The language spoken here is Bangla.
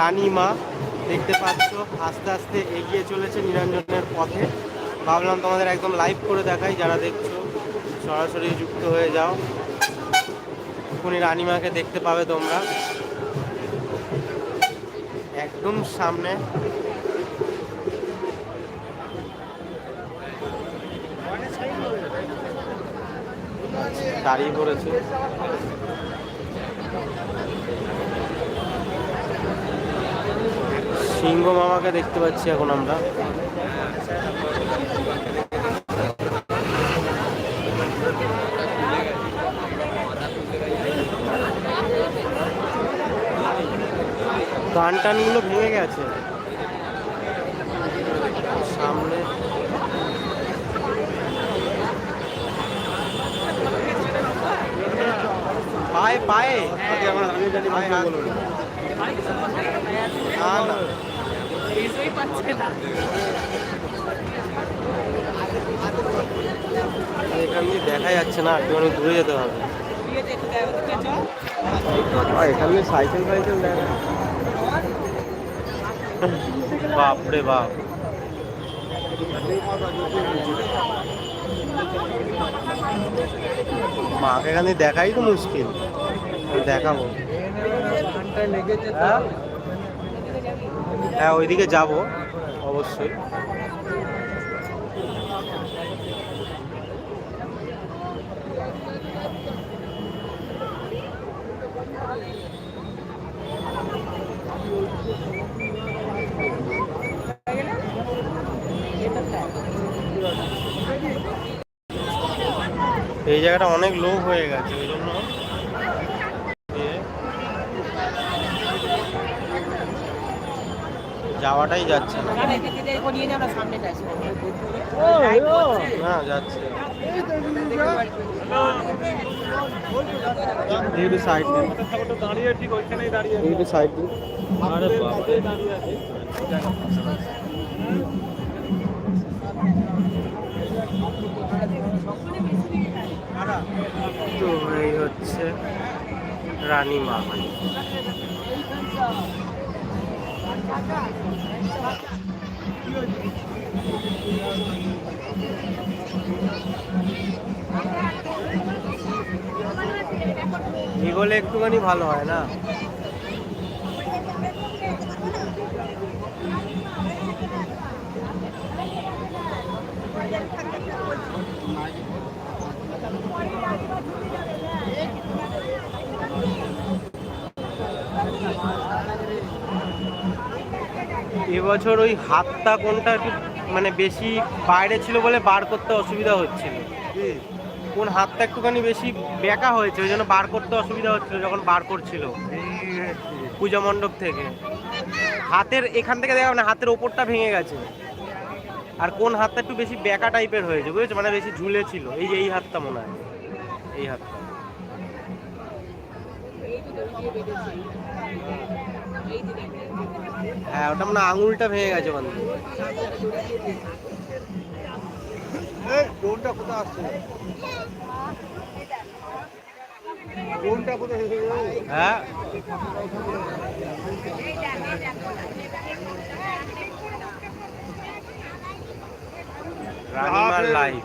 রানীমা, দেখতে পাচ্ছ, আস্তে আস্তে এগিয়ে চলেছে নিরঞ্জনের পথে। ভাবলাম তোমাদের একদম লাইভ করে দেখাই, যারা দেখছ, সরাসরি যুক্ত হয়ে যাও। এক্ষুনি রানীমাকে দেখতে পাবে তোমরা। একদম সামনে। দাঁড়িয়ে পড়েছে। সিংহ মামাকে দেখতে পাচ্ছি এখন আমরা। গান টানগুলো ভেঙে গেছে। সামনে। পায়ে পায়ে। পায়ে হাত। না না। এখান দিয়ে দেখা যাচ্ছে না একটু অনেক দূরে যেতে হবে। আর এখান দিয়ে সাইকেল ফাইকেল দেখা বাপরে বাপ। মাকে এখানে দেখাই তো মুশকিল। দেখাবো। হ্যাঁ? হ্যাঁ ওইদিকে যাব অবশ্যই। এই জায়গাটা অনেক লো হয়ে গেছে ওই জন্য যাওয়াটাই যাচ্ছে না। না যাচ্ছে। একটু সাইড দিন দাঁড়িয়ে ঠিক ওইখানেই দাঁড়িয়ে একটু সাইড দিন আরে বাপরে। দাঁড়িয়ে আছে তো এই হচ্ছে রানীমা এগোলে একটুখানি ভালো হয় না? এবছর ওই হাতটা কোনটা একটু মানে বেশি বাইরে ছিল বলে বার করতে অসুবিধা হচ্ছিল। কোন হাতটা একটুখানি বেশি বেঁকা হয়েছে ওই জন্য বার করতে অসুবিধা হচ্ছিল যখন বার করছিল পূজা মণ্ডপ থেকে। হাতের এখান থেকে দেখা মানে হাতের ওপরটা ভেঙে গেছে। আর কোন হাতটা একটু বেশি বেঁকা টাইপের হয়েছে বুঝেছ? মানে বেশি ঝুলে ছিল এই যে এই হাতটা মনে হয়। এই হাতটা। হ্যাঁ ওটা মানে আঙুলটা ভেঙে গেছে থেকে ড্রোনটা কোথায় আসছে? ড্রোনটা কোথায় হ্যাঁ। রানিমার লাইফ।